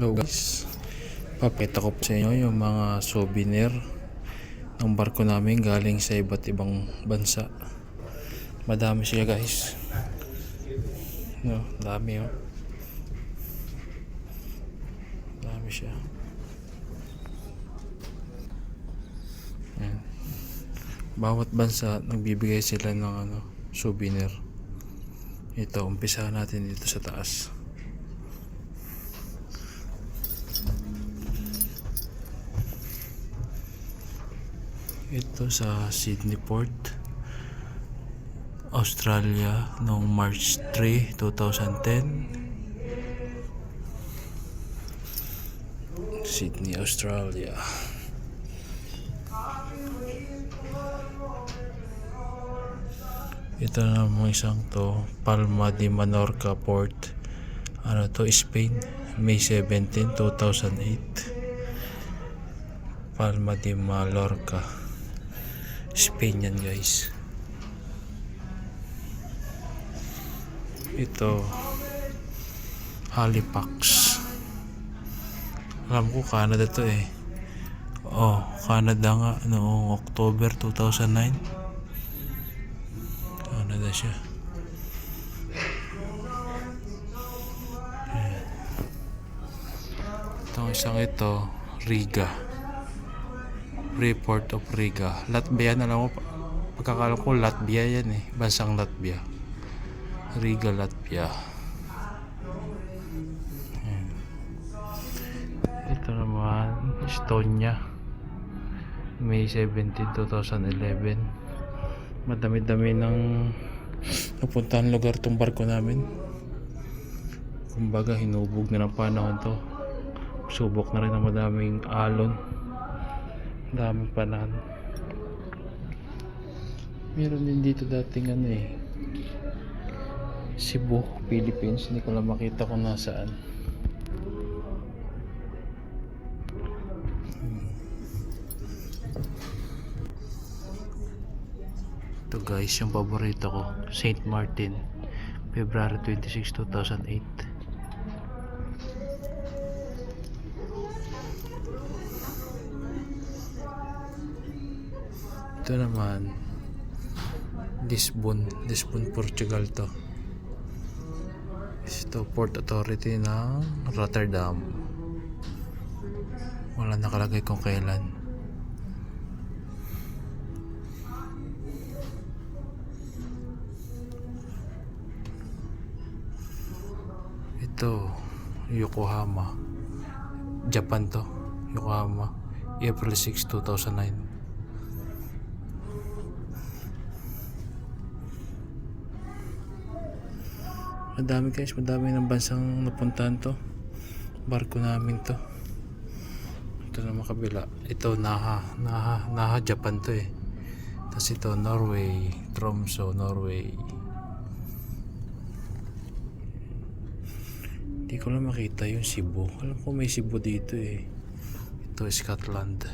Hello guys, papakita ko sa inyo yung mga souvenir ng barko namin galing sa iba't ibang bansa. Madami siya guys. No, dami oh. Dami siya. Yan. Bawat bansa nagbibigay sila ng ano, souvenir. Ito, umpisahan natin dito sa taas. Ito sa Sydney Port, Australia noong March 3, 2010. Sydney, Australia. Ito namang isang to, Palma de Mallorca Port. Ano to, Spain, May 17, 2008. Palma de Mallorca. Spain yan guys. Ito, Halifax. Alam ko Canada to eh. Oh, Canada nga noong October 2009. Canada siya. Itong isang ito, Riga. Report of Riga. Latvia na lang ko. Pagkakalam ko Latvia yan eh. Bansang Latvia. Riga, Latvia. Ito naman, Estonia. May 17, 2011. Madami-dami ng napuntahan lugar tong barko namin. Kumbaga, hinubog na ng panahon to. Subok na rin ng madaming alon. Daming panahon. Meron din dito dating ano eh. Cebu, Philippines. Hindi ko lang makita kung nasaan. Ito guys, yung paborito ko. St. Martin. February 26, 2008. Ito naman, Lisbon, Lisbon, Portugal to. Ito, Port Authority ng Rotterdam. Wala nakalagay kung kailan. Ito, Yokohama. Japan to. Yokohama. April 6, 2009. Madami guys, madami ng bansang napuntahan to. Barko namin to. Ito naman kabila. Ito Naha, Naha, Naha Japan to eh. Tapos ito Norway, Tromso, Norway. Hindi ko lang makita yung Cebu. Alam ko may Cebu dito eh. Ito Scotland.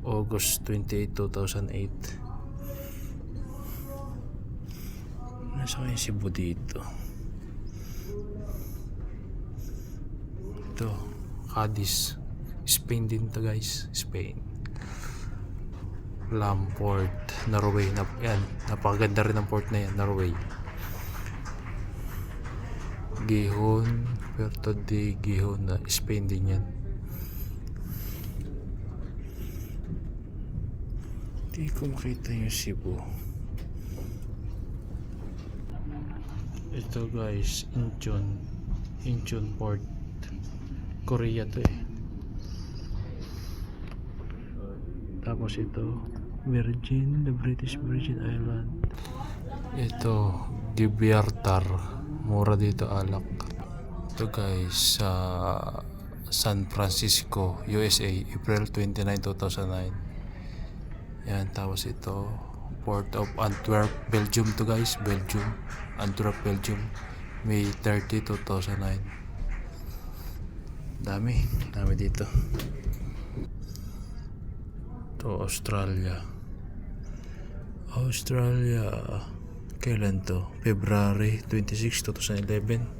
August 28, 2008. Nasa yung Cebu dito? Ito, Cadiz. Spain din to guys. Spain. Lamport, Norway. Na, yan, napakaganda rin ang port na yan, Norway. Gihon, Puerto de Gihon na Spain din yan. Hindi ko makita yung Cebu. Ito guys, Incheon. Incheon Port. Korea to eh. Tapos ito, Virgin, the British Virgin Island. Ito, Gibraltar. Mura dito alak. Ito guys, sa San Francisco, USA, April 29, 2009. Yan, tapos ito, Port of Antwerp, Belgium to guys, Belgium. Antwerp, Belgium. May 30, 2009. Dami, dami dito. To Australia. Australia. Kailan to? February 26, 2011.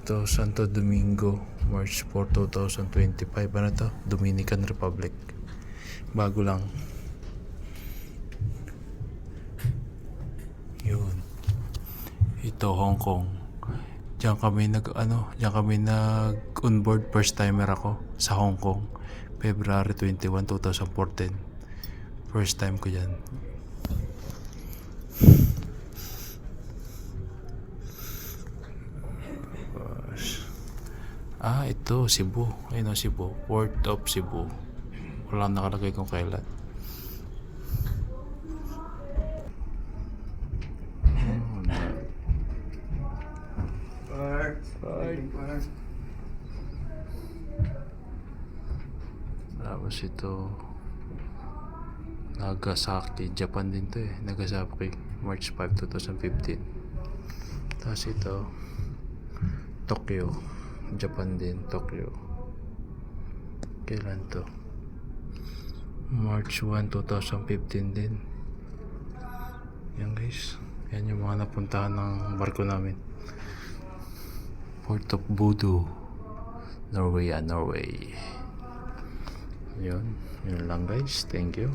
Ito, Santo Domingo, March 4, 2025. Ano to? Dominican Republic. Bago lang. Yun. Ito, Hong Kong. Diyan kami nag, ano, diyan kami nag on board first timer ako sa Hong Kong. February 21, 2014. First time ko dyan. Ah, ito, Cebu. Ayun o, Cebu. Port of Cebu. Wala nakalagay kung kailan. Park. Park. Park. Tapos ito, Nagasaki. Japan din to eh. Nagasaki. March 5, 2015. Tapos ito, Tokyo. Japan din. Tokyo. Kailan to? March 1, 2015 din. Yan guys. Yan yung mga napuntahan ng barko namin. Port of Budo. Norway, ah, Norway. Yun. Yun lang guys. Thank you.